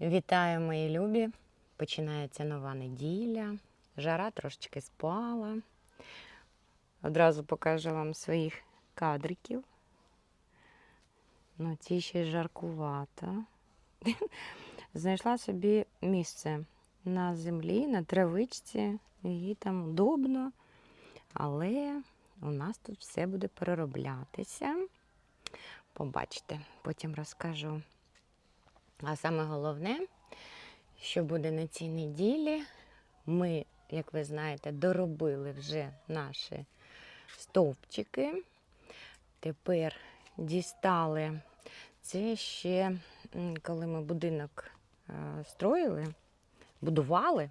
Вітаю, мої любі! Починається нова неділя. Жара трошечки спала. Одразу покажу вам своїх кадриків. Ну, ці ще жаркувато. Знайшла собі місце на землі, на травичці. Їй там удобно. Але у нас тут все буде перероблятися. Побачите, потім розкажу. А саме головне, що буде на цій неділі, ми, як ви знаєте, доробили вже наші стовпчики. Тепер дістали це ще, коли ми будинок е, строїли, будували,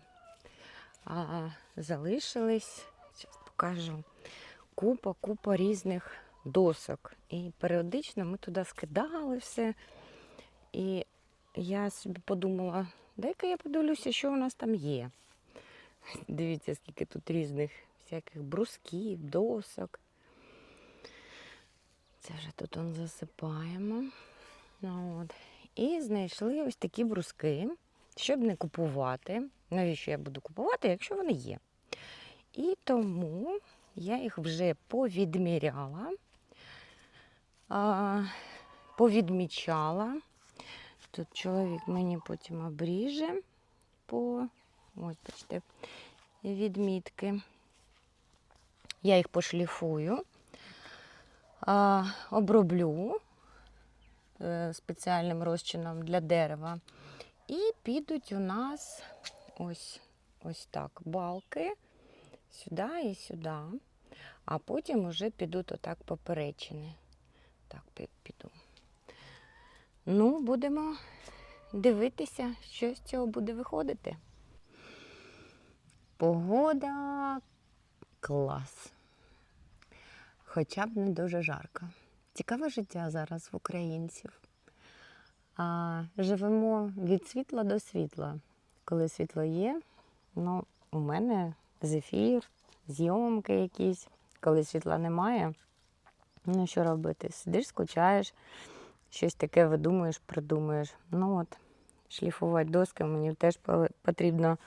а залишились, зараз покажу, купа, купа різних досок. І періодично ми туди скидали все. І я собі подумала, дай-ка я подивлюся, що у нас там є. Дивіться, скільки тут різних всяких брусків, досок. Це вже тут он засипаємо. Ну, от. І знайшли ось такі бруски, щоб не купувати. Навіщо я буду купувати, якщо вони є? І тому я їх вже повідміряла, повідмічала. Тут чоловік мені потім обріже по ось, бачите, відмітки. Я їх пошліфую, оброблю е, спеціальним розчином для дерева. І підуть у нас ось, ось так балки сюди і сюди. А потім уже підуть отак поперечини. Так, піду. Ну, будемо дивитися, що з цього буде виходити. Погода клас. Хоча б не дуже жарко. Цікаве життя зараз в українців. А, живемо від світла до світла. Коли світло є, ну, у мене зефір, зйомки якісь. Коли світла немає, ну що робити? Сидиш, скучаєш щось таке видумуєш, придумуєш. Ну от, шліфувати доски мені теж потрібно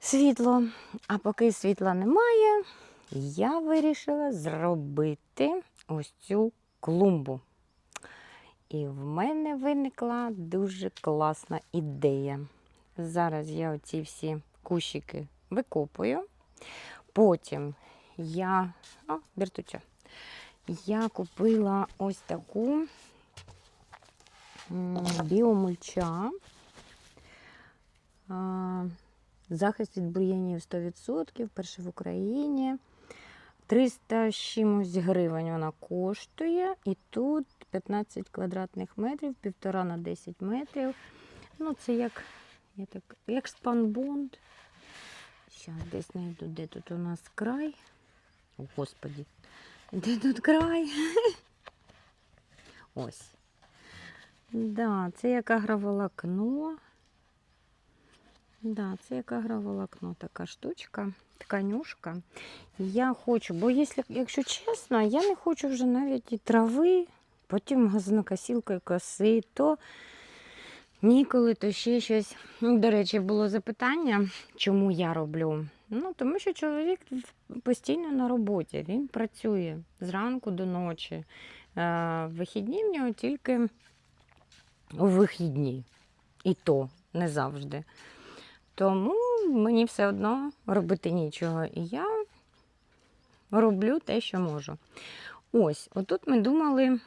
світло. А поки світла немає, я вирішила зробити ось цю клумбу. І в мене виникла дуже класна ідея. Зараз я оці всі кущики викопую. Потім я. О, Бертуча. Я купила ось таку біомульча. Захист від бур'янів 100%, перше в Україні. 300 з чимось гривень вона коштує. І тут 15 квадратних метрів, півтора на 10 метрів. Ну, це як, я так, як спанбонд. Зараз десь знайду, де тут у нас край. О, Господі, де тут край? Ось. Да, це як агроволокно. Да, це як агроволокно, така штучка, тканюшка. Я хочу, бо якщо, якщо чесно, я не хочу вже навіть і трави, потім газонокосілкою коси, то ніколи, то ще щось. До речі, було запитання, чому я роблю. Ну, тому що чоловік постійно на роботі, він працює зранку до ночі. Вихідні в нього тільки у вихідні. І то не завжди. Тому мені все одно робити нічого. І я роблю те, що можу. Ось, отут ми думали,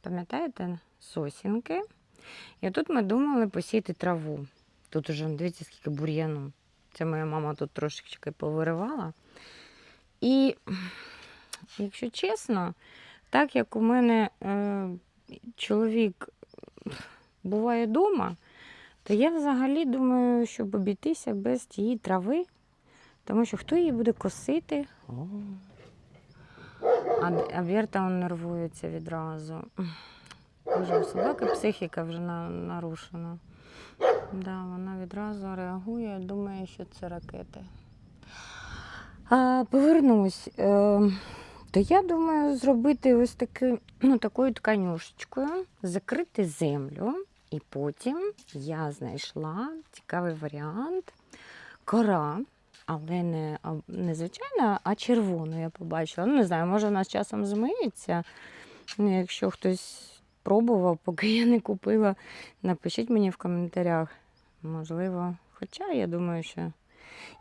пам'ятаєте, сосінки. І отут ми думали посіяти траву. Тут уже, дивіться, скільки бур'яну. Це моя мама тут трошечки повиривала. І, якщо чесно, так як у мене е, чоловік буває вдома, то я взагалі думаю, щоб обійтися без тієї трави, тому що хто її буде косити? О. А, а Берта он нервується відразу. Боже, у собаки психіка вже на, нарушена. Да, вона відразу реагує, думає, що це ракети. А, повернусь. Е, то я думаю зробити ось таки, ну, такою тканюшечкою, закрити землю І потім я знайшла цікавий варіант кора, але не, не звичайна, а червону я побачила. Ну, не знаю, може вона з часом змиється. Ну, якщо хтось пробував, поки я не купила, напишіть мені в коментарях. Можливо, хоча я думаю, що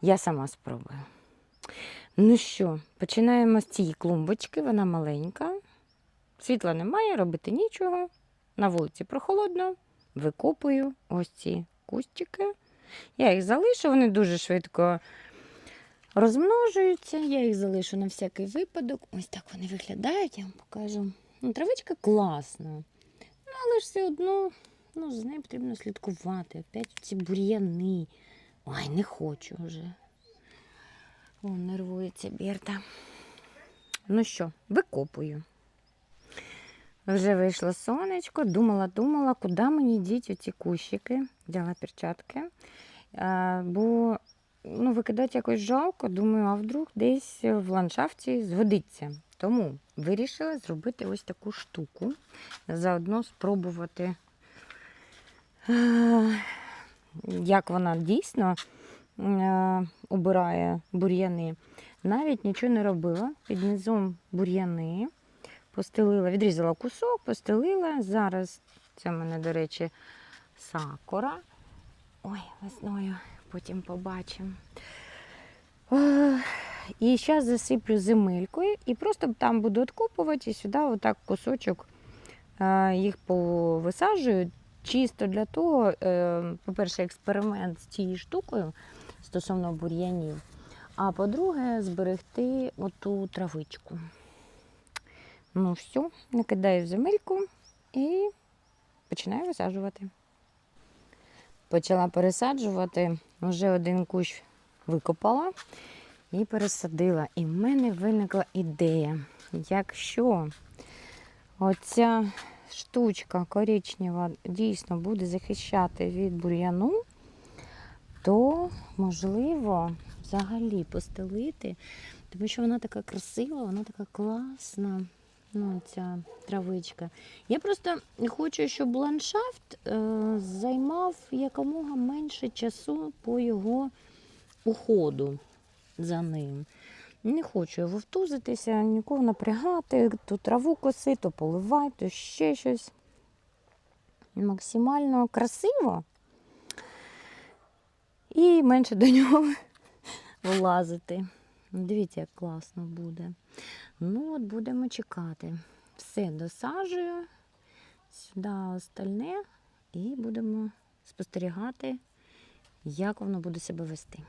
я сама спробую. Ну що, починаємо з цієї клумбочки, вона маленька. Світла немає, робити нічого. На вулиці прохолодно. Викопую ось ці кустики. Я їх залишу, вони дуже швидко розмножуються. Я їх залишу на всякий випадок. Ось так вони виглядають, я вам покажу. Ну, травичка класна. Ну, але ж все одно ну, з нею потрібно слідкувати. Опять ці бур'яни. Ой, не хочу вже. О, нервується Берта. Ну що, викопую. Вже вийшло сонечко, думала, думала, куди мені діти ці кущики. Взяла перчатки. Бо ну, викидати якось жалко, думаю, а вдруг десь в ландшафті згодиться. Тому вирішила зробити ось таку штуку. Заодно спробувати, як вона дійсно обирає бур'яни. Навіть нічого не робила. Під низом бур'яни. Постелила, відрізала кусок, постелила. Зараз це в мене, до речі, сакура. Ой, весною, потім побачимо. І зараз засиплю земелькою і просто там буду откопувати і сюди отак кусочок е, їх повисаджую. Чисто для того, е, по-перше, експеримент з цією штукою стосовно бур'янів. А по-друге, зберегти оту травичку. Ну, все, накидаю в земельку і починаю висаджувати. Почала пересаджувати, вже один кущ викопала і пересадила. І в мене виникла ідея, якщо оця штучка коричнева дійсно буде захищати від бур'яну, то можливо взагалі постелити, тому що вона така красива, вона така класна. Ну, ця травичка. Я просто хочу, щоб ландшафт е, займав якомога менше часу по його уходу за ним. Не хочу його втузитися, нікого напрягати, то траву коси, то поливай, то ще щось. Максимально красиво і менше до нього влазити. Дивіться, як класно буде. Ну, от будемо чекати. Все досаджую сюди остальне і будемо спостерігати, як воно буде себе вести.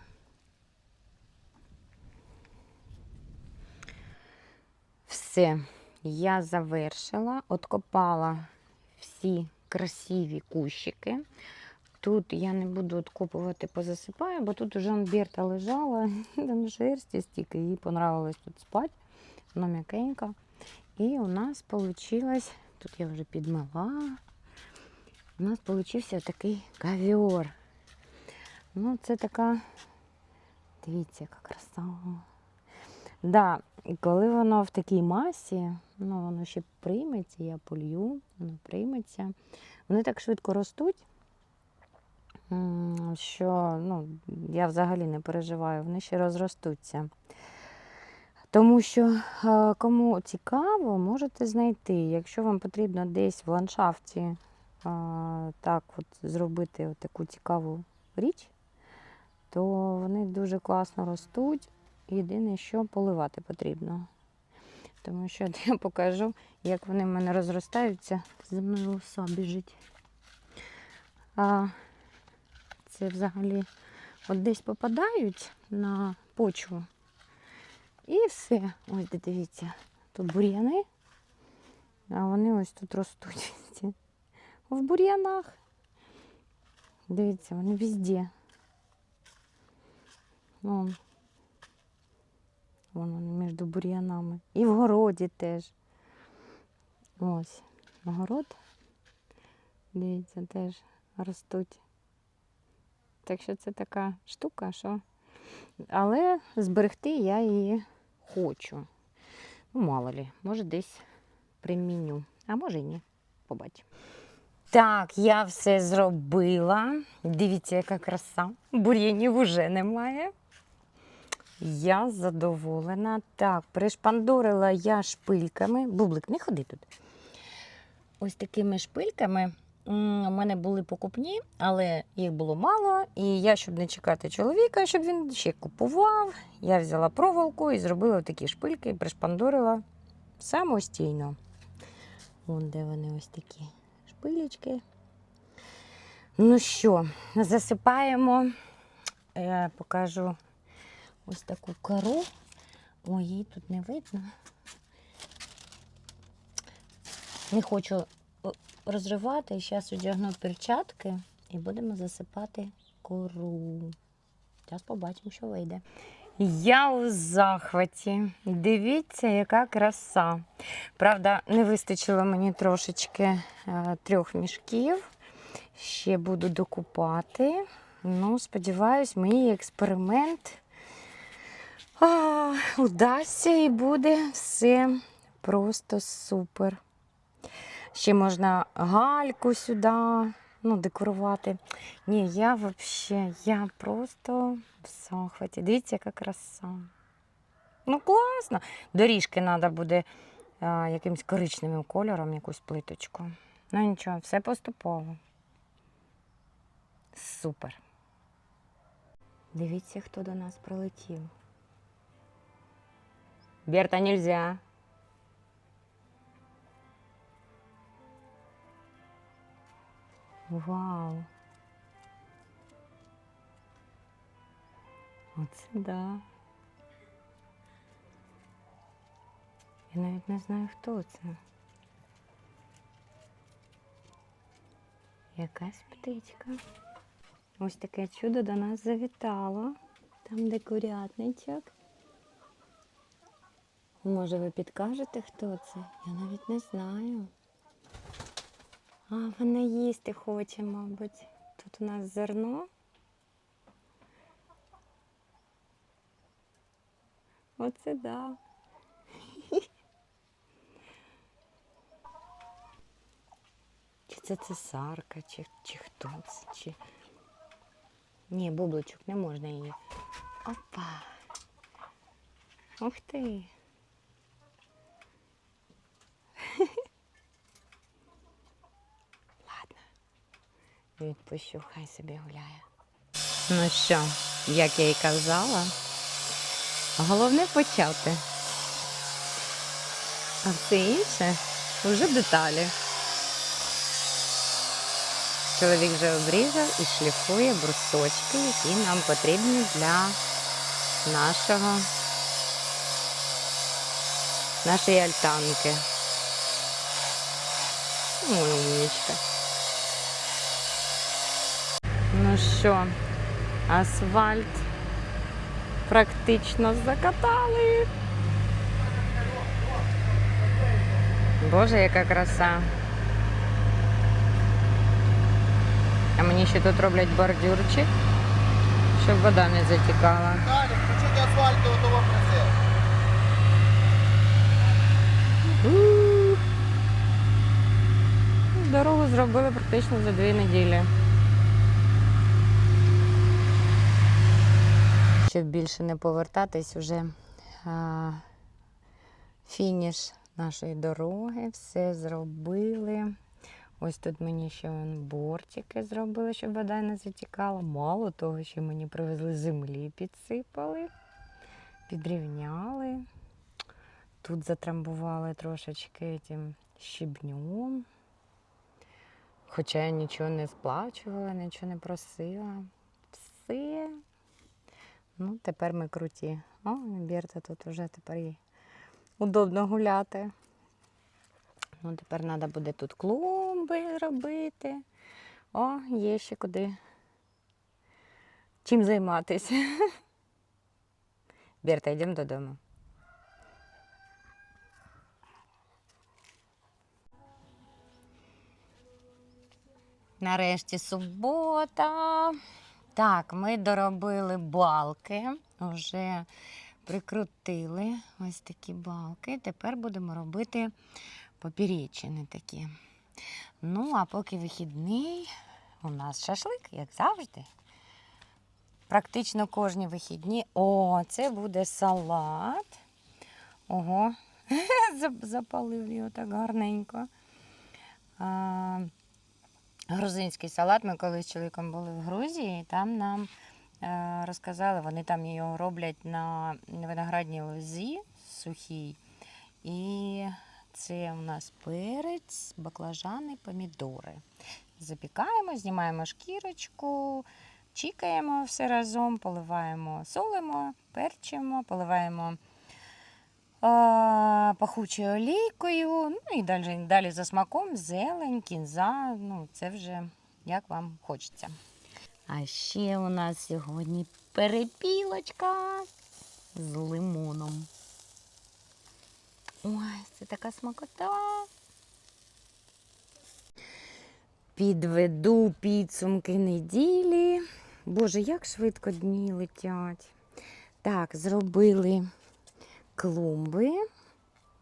Все, я завершила, откопала всі красиві кущики. Тут я не буду откопувати, позасипаю, бо тут уже Берта лежала, там шерсті стільки, їй понравилось тут спати, воно м'якенько. І у нас вийшло, тут я вже підмила, у нас вийшов такий ковер. Ну, це така, дивіться, яка краса. Да, коли воно в такій масі, ну воно ще прийметься, я полью, воно прийметься. Вони так швидко ростуть, що ну, я взагалі не переживаю, вони ще розростуться. Тому що е, кому цікаво, можете знайти. Якщо вам потрібно десь в ландшафті е, так от зробити от таку цікаву річ, то вони дуже класно ростуть. Єдине, що поливати потрібно. Тому що я покажу, як вони в мене розростаються. За мною лоса біжить. А це взагалі от десь попадають на почву. І все. Ось дивіться. Тут бур'яни, а вони ось тут ростуть. В бур'янах. Дивіться, вони везде. Вон. Вон вони між бур'янами. І в городі теж. Ось. Город. Дивіться, теж ростуть. Так що це така штука, що. Але зберегти я її хочу. Ну, мало лі, може десь приміню. А може і ні. Побачимо. Так, я все зробила. Дивіться, яка краса. Бур'янів уже немає. Я задоволена. Так, пришпандорила я шпильками. Бублик, не ходи тут. Ось такими шпильками. У мене були покупні, але їх було мало. І я, щоб не чекати чоловіка, щоб він ще купував, я взяла проволоку і зробила такі шпильки, і пришпандорила самостійно. Вон де вони ось такі шпилечки. Ну що, засипаємо. Я покажу ось таку кору. Ой, її тут не видно. Не хочу розривати. Зараз одягну перчатки і будемо засипати кору. Зараз побачимо, що вийде. Я у захваті. Дивіться, яка краса. Правда, не вистачило мені трошечки е, трьох мішків. Ще буду докупати. Ну, сподіваюсь, мій експеримент а, удасться і буде все просто супер. Ще можна гальку сюди ну, декорувати. Ні, я взагалі, я просто в захваті. Дивіться, яка краса. Ну, класно. Доріжки треба буде а, якимось коричневим кольором, якусь плиточку. Ну нічого, все поступово. Супер. Дивіться, хто до нас прилетів. Берта, нельзя. Вау. Оце да. Я навіть не знаю, хто це. Якась птичка. Ось таке чудо до нас завітало. Там де курятничок. Може, ви підкажете, хто це? Я навіть не знаю. А, вона їсти хоче, мабуть. Тут у нас зерно. Оце да. Чи це цесарка, чи, чи хто це, чи. Ні, бубличок, не можна її. Опа. Ух ти. Відпущу, хай собі гуляє. Ну що, як я і казала, головне почати. А все інше вже деталі. Чоловік вже обрізав і шліфує брусочки, які нам потрібні для нашого нашої альтанки. Ой, умничка. Ну що, асфальт практично закатали. Боже, яка краса. А мені ще тут роблять бордюрчик, щоб вода не затікала. Далі, включіть асфальту, то вам несе. У. Дорогу зробили практично за дві неділі. Щоб більше не повертатись, уже а, фініш нашої дороги, все зробили. Ось тут мені ще бортики зробили, щоб вода не затікала. Мало того, що мені привезли землі, підсипали, підрівняли. Тут затрамбували трошечки тим щебнем. Хоча я нічого не сплачувала, нічого не просила. Все. Ну, тепер ми круті. О, Берта тут вже тепер їй удобно гуляти. Ну, тепер треба буде тут клумби робити. О, є ще куди. Чим займатися. Берта, йдемо додому. Нарешті субота. Так, ми доробили балки, вже прикрутили ось такі балки. Тепер будемо робити поперечини такі. Ну, а поки вихідний, у нас шашлик, як завжди. Практично кожні вихідні. О, це буде салат. Ого, запалив його так гарненько. Грузинський салат. Ми колись з чоловіком були в Грузії, і там нам е, розказали, вони там його роблять на виноградній лозі сухій. І це у нас перець, баклажани, помідори. Запікаємо, знімаємо шкірочку, чікаємо все разом, поливаємо, солимо, перчимо, поливаємо пахучою олійкою. Ну і далі, далі за смаком зелень, кінза. Ну, це вже як вам хочеться. А ще у нас сьогодні перепілочка з лимоном. Ой, це така смакота. Підведу підсумки неділі. Боже, як швидко дні летять. Так, зробили клумби.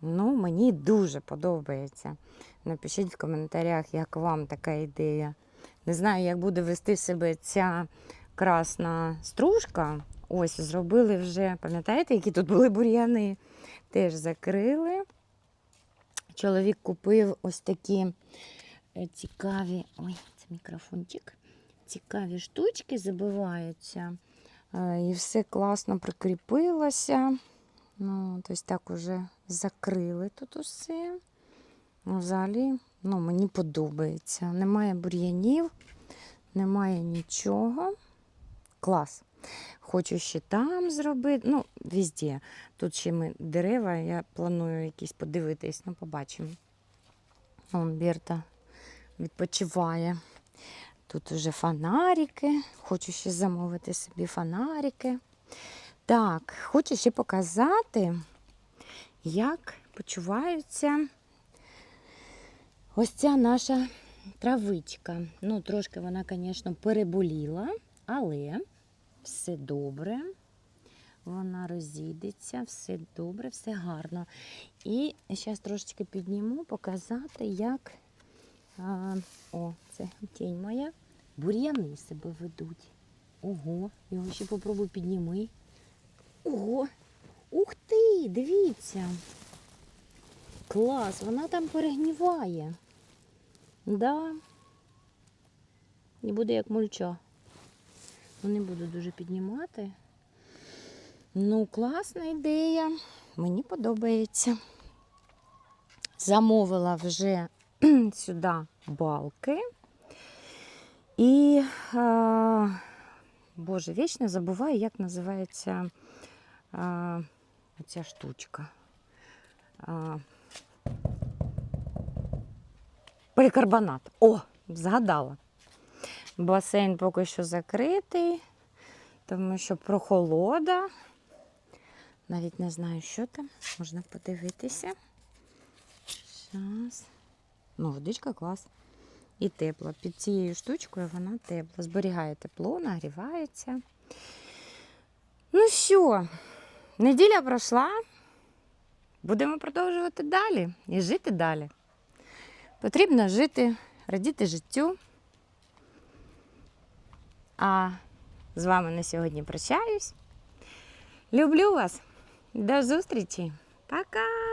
Ну, мені дуже подобається. Напишіть в коментарях, як вам така ідея. Не знаю, як буде вести себе ця красна стружка. Ось, зробили вже, пам'ятаєте, які тут були бур'яни? Теж закрили. Чоловік купив ось такі е, цікаві. Ой, це мікрофончик. Цікаві штучки забиваються. Е, І все класно прикріпилося. Ну, ось так уже закрили тут усе. Ну, Взагалі, ну, мені подобається. Немає бур'янів, немає нічого. Клас. Хочу ще там зробити. Ну, везде. Тут ще ми дерева, я планую якісь подивитись, ну, побачимо. Вон Берта відпочиває. Тут вже фонарики. Хочу ще замовити собі фонарики. Так, хочу ще показати, як почуваються ось ця наша травичка. Ну, трошки вона, звісно, переболіла, але все добре. Вона розійдеться, все добре, все гарно. І зараз трошечки підніму, показати, як а, о, це тінь моя. Бур'яни себе ведуть. Ого, його ще попробуй підніми. Ого! Ух ти! Дивіться. Клас, вона там перегніває. Да. І буде як мульча. Ну, не буду дуже піднімати. Ну, класна ідея. Мені подобається. Замовила вже сюди балки. І, а, боже, вічно забуваю, як називається а, ця штучка. А, полікарбонат. О, згадала. Басейн поки що закритий, тому що прохолода. Навіть не знаю, що там. Можна подивитися. Зараз. Ну, водичка клас. І тепла. Під цією штучкою вона тепла. Зберігає тепло, нагрівається. Ну що, неділя пройшла. Будемо продовжувати далі і жити далі. Потрібно жити, радіти життю. А з вами на сьогодні прощаюсь. Люблю вас. До зустрічі. Пока!